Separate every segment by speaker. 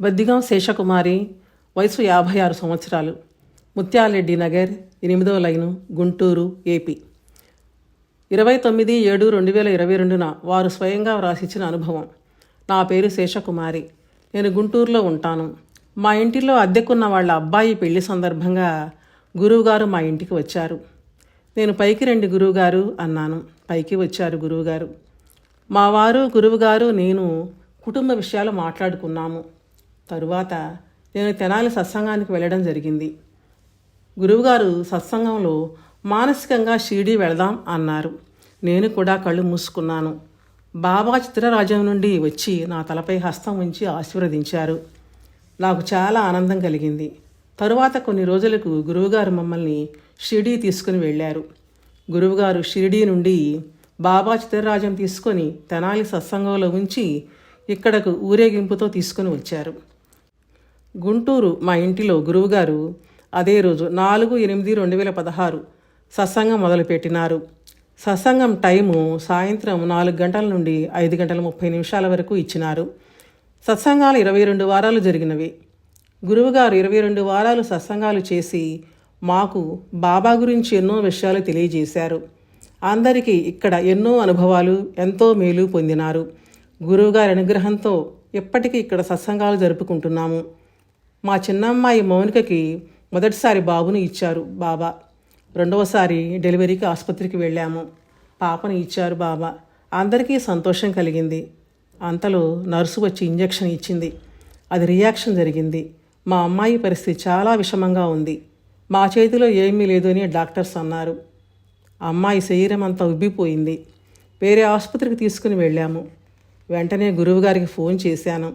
Speaker 1: బద్దిగాం శేషకుమారి వయసు యాభై ఆరు సంవత్సరాలు. ముత్యాలరెడ్డి నగర్ ఎనిమిదో లైను గుంటూరు ఏపీ. ఇరవై తొమ్మిది ఏడు రెండు వేల ఇరవై రెండున వారు స్వయంగా వ్రాసిచ్చిన అనుభవం. నా పేరు శేషకుమారి. నేను గుంటూరులో ఉంటాను. మా ఇంటిలో అద్దెకున్న వాళ్ళ అబ్బాయి పెళ్ళి సందర్భంగా గురువుగారు మా ఇంటికి వచ్చారు. నేను పైకి రండి గురువుగారు అన్నాను. పైకి వచ్చారు గురువుగారు. మా వారు గురువుగారు నేను కుటుంబ విషయాలు మాట్లాడుకున్నాము. తరువాత నేను తెనాలి సత్సంగానికి వెళ్ళడం జరిగింది. గురువుగారు సత్సంగంలో మానసికంగా షిరిడీ వెళదాం అన్నారు. నేను కూడా కళ్ళు మూసుకున్నాను. బాబా చిత్రరాజ్యం నుండి వచ్చి నా తలపై హస్తం ఉంచి ఆశీర్వదించారు. నాకు చాలా ఆనందం కలిగింది. తరువాత కొన్ని రోజులకు గురువుగారు మమ్మల్ని షిరిడీ తీసుకుని వెళ్ళారు. గురువుగారు షిరిడీ నుండి బాబా చిత్రరాజ్యం తీసుకొని తెనాలి సత్సంగంలో ఉంచి ఇక్కడకు ఊరేగింపుతో తీసుకుని వచ్చారు. గుంటూరు మా ఇంటిలో గురువుగారు అదే రోజు నాలుగు ఎనిమిది రెండు వేల పదహారు సత్సంగం మొదలుపెట్టినారు. సత్సంగం టైము సాయంత్రం నాలుగు గంటల నుండి ఐదు గంటల ముప్పై నిమిషాల వరకు ఇచ్చినారు. సత్సంగాలు ఇరవై రెండు వారాలు జరిగినవి. గురువుగారు ఇరవై రెండు వారాలు సత్సంగాలు చేసి మాకు బాబా గురించి ఎన్నో విషయాలు తెలియజేశారు. అందరికీ ఇక్కడ ఎన్నో అనుభవాలు ఎంతో మేలు పొందినారు. గురువుగారి అనుగ్రహంతో ఇప్పటికీ ఇక్కడ సత్సంగాలు జరుపుకుంటున్నాము. మా చిన్నమ్మాయి మౌనికకి మొదటిసారి బాబుని ఇచ్చారు బాబా. రెండవసారి డెలివరీకి ఆసుపత్రికి వెళ్ళాము. పాపని ఇచ్చారు బాబా. అందరికీ సంతోషం కలిగింది. అంతలో నర్సు వచ్చి ఇంజెక్షన్ ఇచ్చింది. అది రియాక్షన్ జరిగింది. మా అమ్మాయి పరిస్థితి చాలా విషమంగా ఉంది. మా చేతిలో ఏమీ లేదు అని డాక్టర్స్ అన్నారు. అమ్మాయి శరీరం అంతా ఉబ్బిపోయింది. వేరే ఆసుపత్రికి తీసుకుని వెళ్ళాము. వెంటనే గురువుగారికి ఫోన్ చేశాను.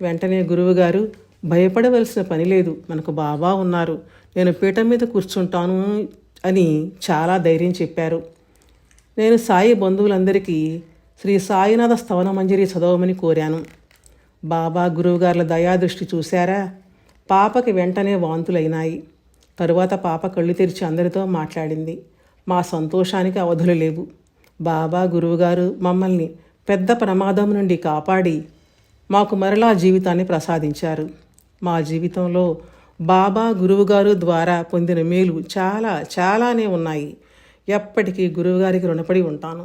Speaker 1: వెంటనే గురువుగారు భయపడవలసిన పని లేదు. మనకు బాబా ఉన్నారు. నేను పీఠం మీద కూర్చుంటాను అని చాలా ధైర్యం చెప్పారు. నేను సాయి బంధువులందరికీ శ్రీ సాయినాథ స్థవన మంజరి చదవమని కోరాను. బాబా గురువుగారుల దయాదృష్టి చూశారా? పాపకి వెంటనే వాంతులైనాయి. తరువాత పాప కళ్ళు తెరిచి అందరితో మాట్లాడింది. మా సంతోషానికి అవధులు లేవు. బాబా గురువుగారు మమ్మల్ని పెద్ద ప్రమాదం నుండి కాపాడి మాకు మరలా జీవితాన్ని ప్రసాదించారు. మా జీవితంలో బాబా గురువుగారు ద్వారా పొందిన మేలు చాలా చాలానే ఉన్నాయి. ఎప్పటికీ గురువుగారికి రుణపడి ఉంటాను.